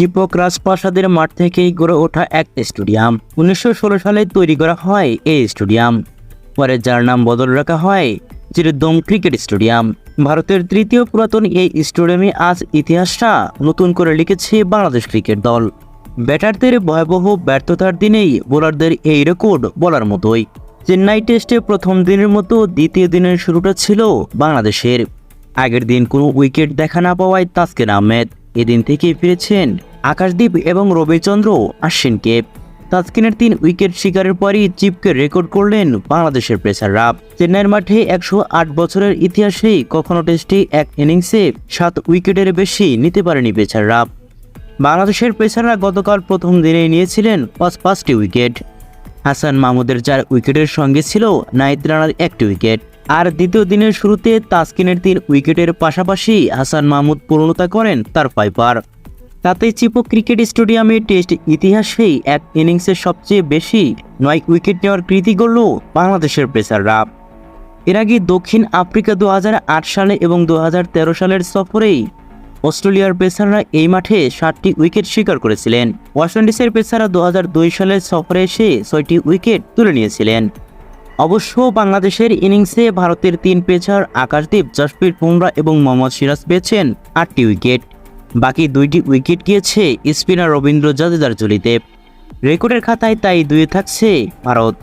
চিপক রাজপ্রাসাদের মাঠ থেকেই গড়ে ওঠা এক স্টেডিয়াম। উনিশশো ষোলো সালে তৈরি করা হয় এই স্টেডিয়াম। পরে যার নাম বদল রাখা হয় চিরদম ক্রিকেট স্টেডিয়াম। ভারতের তৃতীয় পুরাতন এই স্টেডিয়ামে আজ ইতিহাসটা নতুন করে লিখেছে বাংলাদেশ ক্রিকেট দল। ব্যাটারদের ভয়াবহ ব্যর্থতার দিনেই বোলারদের এই রেকর্ড বলার মতোই। চেন্নাই টেস্টে প্রথম দিনের মতো দ্বিতীয় দিনের শুরুটা ছিল বাংলাদেশের। আগের দিন কোনো উইকেট দেখা না পাওয়ায় তাসকিন আহমেদ এদিন থেকেই ফিরেছেন আকাশদীপ এবং রবিচন্দ্র আশ্বিনকে। তাসকিনের তিন উইকেট শিকারের পরই চিপকে রেকর্ড করলেন বাংলাদেশের পেসাররা। চেন্নাইয়ের মাঠে একশো আট বছরের ইতিহাসেই কখনো টেস্টে এক ইনিংসে সাত উইকেটের বেশি নিতে পারেনি পেসাররা। বাংলাদেশের পেসাররা গতকাল প্রথম দিনেই নিয়েছিলেন পাঁচ পাঁচটি উইকেট। হাসান মাহমুদের চার উইকেটের সঙ্গে ছিল নাইদ রানার একটি উইকেট। আর দ্বিতীয় দিনের শুরুতে তাসকিনের তিন উইকেটের পাশাপাশি হাসান মাহমুদ পূর্ণতা করেন তার পাইপার। তাতে চিপো ক্রিকেট স্টেডিয়ামে টেস্ট ইতিহাসেই এক ইনিংসে সবচেয়ে বেশি নয় উইকেট নেওয়ার কৃতি করল বাংলাদেশের পেসাররা। এর আগে দক্ষিণ আফ্রিকা দু হাজার আট সালে এবং দু হাজার তেরো সালের সফরেই অস্ট্রেলিয়ার পেসাররা এই মাঠে ষাটটি উইকেট শিকার করেছিলেন। ওয়েস্ট ইন্ডিজের পেসাররা দু হাজার দুই সালের সফরে এসে ছয়টি উইকেট তুলে নিয়েছিলেন। অবশ্য বাংলাদেশের ইনিংসে ভারতের তিন পেছার আকাশদীপ, জসপ্রীত বুমরা এবং মোহাম্মদ সিরাজ পেয়েছেন আটটি উইকেট। বাকি দুইটি উইকেট গিয়েছে স্পিনার রবীন্দ্র জাদেজার ঝুলিতে রেকর্ডের খাতায় তাই দুয়ে থাকছে ভারত।